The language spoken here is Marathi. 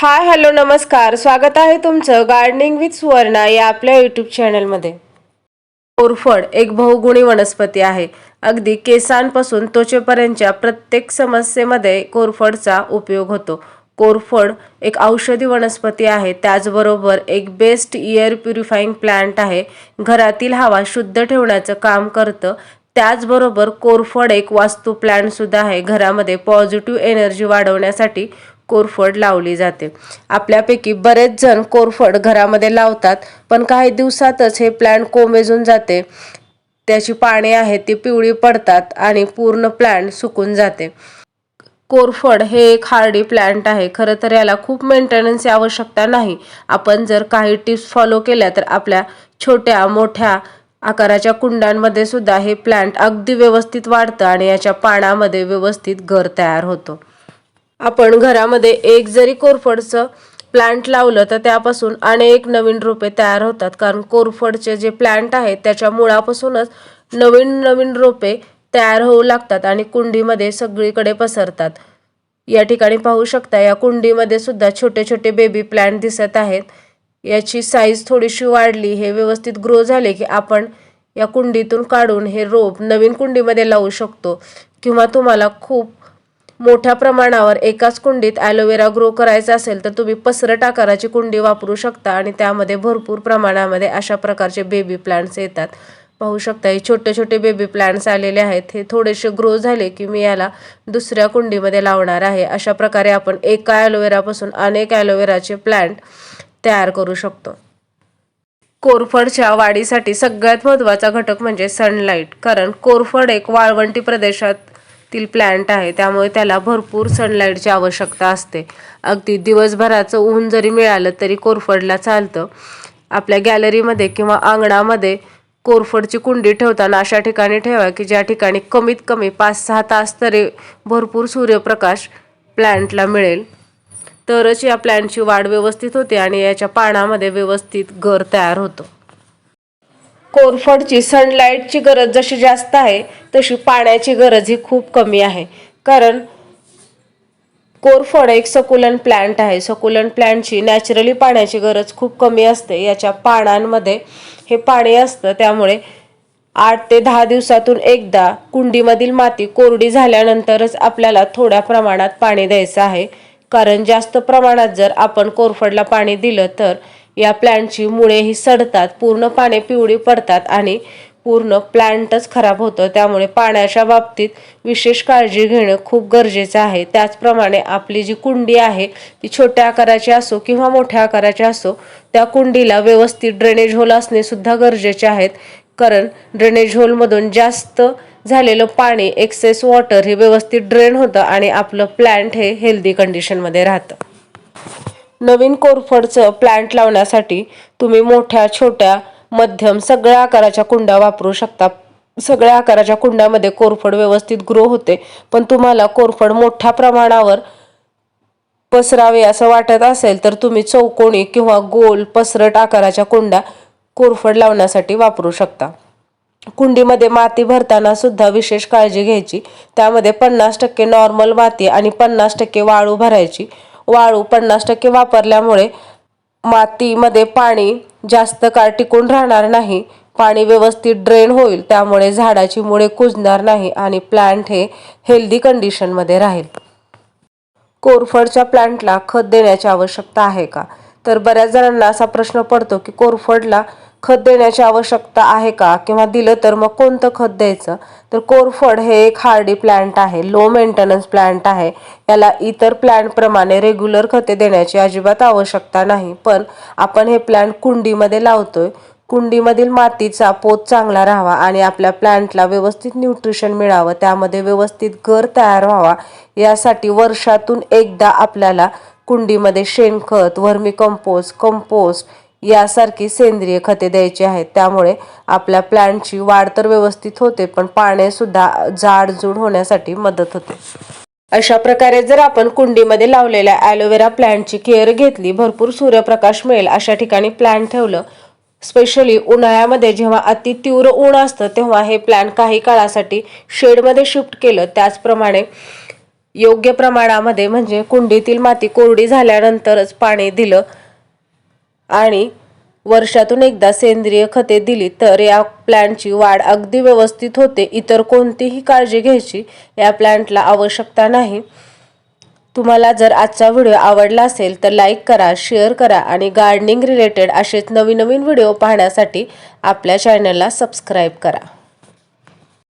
हाय हॅलो नमस्कार. स्वागत आहे तुमचं गार्डनिंग विथ सुवर्णा या आपल्या यूट्यूब चॅनलमध्ये कोरफड एक बहुगुणी वनस्पती आहे. अगदी केसांपासून त्वचेपर्यंतच्या प्रत्येक समस्येमध्ये कोरफडचा उपयोग होतो. कोरफड एक औषधी वनस्पती आहे. त्याचबरोबर एक बेस्ट इयर प्युरिफाईंग प्लांट आहे. घरातील हवा शुद्ध ठेवण्याचं काम करतं. त्याचबरोबर कोरफड एक वास्तू प्लांट सुद्धा आहे. घरामध्ये पॉझिटिव्ह एनर्जी वाढवण्यासाठी कोरफड लावली जाते. आपल्यापैकी बरेच जण कोरफड घरामध्ये लावतात पण काही दिवसातच हे प्लांट कोमेजून जाते. त्याची पाने आहेत ती पिवळी पडतात आणि पूर्ण प्लांट सुकून जाते. कोरफड हे एक हार्डी प्लांट आहे. खरं तर याला खूप मेंटेनन्सची आवश्यकता नाही. आपण जर काही टिप्स फॉलो केल्या तर आपल्या छोट्या मोठ्या आकाराच्या कुंडांमध्ये सुद्धा हे प्लांट अगदी व्यवस्थित वाढतं आणि याच्या पानामध्ये व्यवस्थित घर तयार होतं. आपण घरामध्ये एक जरी कोरफडचं प्लांट लावलं तर त्यापासून अनेक नवीन रोपे तयार होतात. कारण कोरफडचे जे प्लांट आहेत त्याच्या मुळापासूनच नवीन नवीन रोपे तयार होऊ लागतात आणि कुंडीमध्ये सगळीकडे पसरतात. या ठिकाणी पाहू शकता या कुंडीमध्ये सुद्धा छोटे छोटे बेबी प्लांट दिसत आहेत. याची साईज थोडीशी वाढली हे व्यवस्थित ग्रो झाले की आपण या कुंडीतून काढून हे रोप नवीन कुंडीमध्ये लावू शकतो. किंवा तुम्हाला खूप मोठ्या प्रमाणावर एकाच कुंडीत ॲलोवेरा ग्रो करायचा असेल तर तुम्ही पसरट आकाराची कुंडी वापरू शकता आणि त्यामध्ये भरपूर प्रमाणामध्ये अशा प्रकारचे बेबी प्लांट्स येतात. पाहू शकता हे छोटे छोटे बेबी प्लांट्स आलेले आहेत. हे थोडेसे ग्रो झाले की मी याला दुसऱ्या कुंडीमध्ये लावणार आहे. अशा प्रकारे आपण एका ॲलोवेरापासून अनेक ॲलोवेराचे प्लांट तयार करू शकतो. कोरफडच्या वाढीसाठी सगळ्यात महत्त्वाचा घटक म्हणजे सनलाईट कारण कोरफड एक वाळवंटी प्रदेशात तील प्लांट आहे त्यामुळे त्याला भरपूर सनलाईटची आवश्यकता असते. अगदी दिवसभराचं ऊन जरी मिळालं तरी कोरफडला चालतं. आपल्या गॅलरीमध्ये किंवा अंगणामध्ये कोरफडची कुंडी ठेवताना अशा ठिकाणी ठेवा की ज्या ठिकाणी कमीत कमी पाच सहा तास तरी भरपूर सूर्यप्रकाश प्लॅन्टला मिळेल. तरच या प्लॅन्टची वाढ व्यवस्थित होते आणि याच्या पानामध्ये व्यवस्थित घर तयार होतं. कोरफडची सनलाईटची गरज जशी जास्त आहे तशी पाण्याची गरज ही खूप कमी आहे. कारण कोरफड एक सकुलन प्लांट आहे. सकुलन प्लांटची नॅचरली पाण्याची गरज खूप कमी असते. याच्या पानांमध्ये हे पाणी असतं. त्यामुळे आठ ते दहा दिवसातून एकदा कुंडीमधील माती कोरडी झाल्यानंतरच आपल्याला थोड्या प्रमाणात पाणी द्यायचं आहे. कारण जास्त प्रमाणात जर आपण कोरफडला पाणी दिलं तर या प्लॅन्टची मुळेही सडतात पूर्ण पाने पिवळी पडतात आणि पूर्ण प्लॅन्टच खराब होतं. त्यामुळे पाण्याच्या बाबतीत विशेष काळजी घेणं खूप गरजेचं आहे. त्याचप्रमाणे आपली जी कुंडी आहे ती छोट्या आकाराची असो किंवा मोठ्या आकाराची असो त्या कुंडीला व्यवस्थित ड्रेनेज होल असणे सुद्धा गरजेचे आहेत. कारण ड्रेनेज होलमधून जास्त झालेलं पाणी एक्सेस वॉटर हे व्यवस्थित ड्रेन होतं आणि आपलं प्लॅन्ट हे हेल्दी कंडिशनमध्ये राहतं. नवीन कोरफडचं प्लांट लावण्यासाठी तुम्ही मोठ्या छोट्या मध्यम सगळ्या आकाराच्या कुंड्या वापरू शकता. सगळ्या आकाराच्या कुंड्यामध्ये कोरफड व्यवस्थित ग्रो होते पण तुम्हाला कोरफड मोठ्या प्रमाणावर पसरावे असं वाटत असेल तर तुम्ही चौकोनी किंवा गोल पसरट आकाराच्या कुंड्या कोरफड लावण्यासाठी वापरू शकता. कुंडीमध्ये माती भरताना सुद्धा विशेष काळजी घ्यायची. त्यामध्ये पन्नास टक्के नॉर्मल माती आणि पन्नास टक्के वाळू भरायची. वाळू पन्नास टक्के वापरल्यामुळे मातीमध्ये पाणी जास्त काळ टिकून राहणार नाही. पाणी व्यवस्थित ड्रेन होईल त्यामुळे झाडाची मुळे कुजणार नाही आणि प्लांट हे हेल्दी कंडिशनमध्ये राहील. कोरफडच्या प्लांटला खत देण्याची आवश्यकता आहे का? तर बऱ्याच जणांना असा प्रश्न पडतो की कोरफडला खत देण्याची आवश्यकता आहे का? किंवा दिलं तर मग कोणतं खत द्यायचं? तर कोरफड हे एक हार्डी प्लांट आहे लो मेंटेनन्स प्लांट आहे. याला इतर प्लांटप्रमाणे रेग्युलर खते देण्याची अजिबात आवश्यकता नाही. पण आपण हे प्लांट कुंडीमध्ये लावतोय. कुंडीमधील मातीचा पोत चांगला राहावा आणि आपल्या प्लांटला व्यवस्थित न्यूट्रिशन मिळावं. त्यामध्ये व्यवस्थित घर तयार व्हावा. यासाठी वर्षातून एकदा आपल्याला कुंडीमध्ये शेणखत वर्मी कंपोस्ट कंपोस्ट यासारखी सेंद्रिय खते द्यायची आहेत. त्यामुळे आपल्या प्लांटची वाढ तर व्यवस्थित होते पण पाण्यासुद्धा जाडजूड होण्यासाठी मदत होते. अशा प्रकारे जर आपण कुंडीमध्ये लावलेल्या ॲलोवेरा प्लांटची केअर घेतली भरपूर सूर्यप्रकाश मिळेल अशा ठिकाणी प्लांट ठेवलं. स्पेशली उन्हाळ्यामध्ये जेव्हा अति तीव्र ऊन असतं तेव्हा हे प्लॅन काही काळासाठी शेडमध्ये शिफ्ट केलं. त्याचप्रमाणे योग्य प्रमाणामध्ये म्हणजे कुंडीतील माती कोरडी झाल्यानंतरच पाणी दिलं आणि वर्षातून एकदा सेंद्रिय खते दिली तर या प्लॅन्टची वाढ अगदी व्यवस्थित होते. इतर कोणतीही काळजी घ्यायची या प्लॅन्टला आवश्यकता नाही. तुम्हाला जर आजचा व्हिडिओ आवडला असेल तर लाईक करा शेअर करा आणि गार्डनिंग रिलेटेड असेच नवीन नवीन व्हिडिओ पाहण्यासाठी आपल्या चॅनलला सबस्क्राईब करा.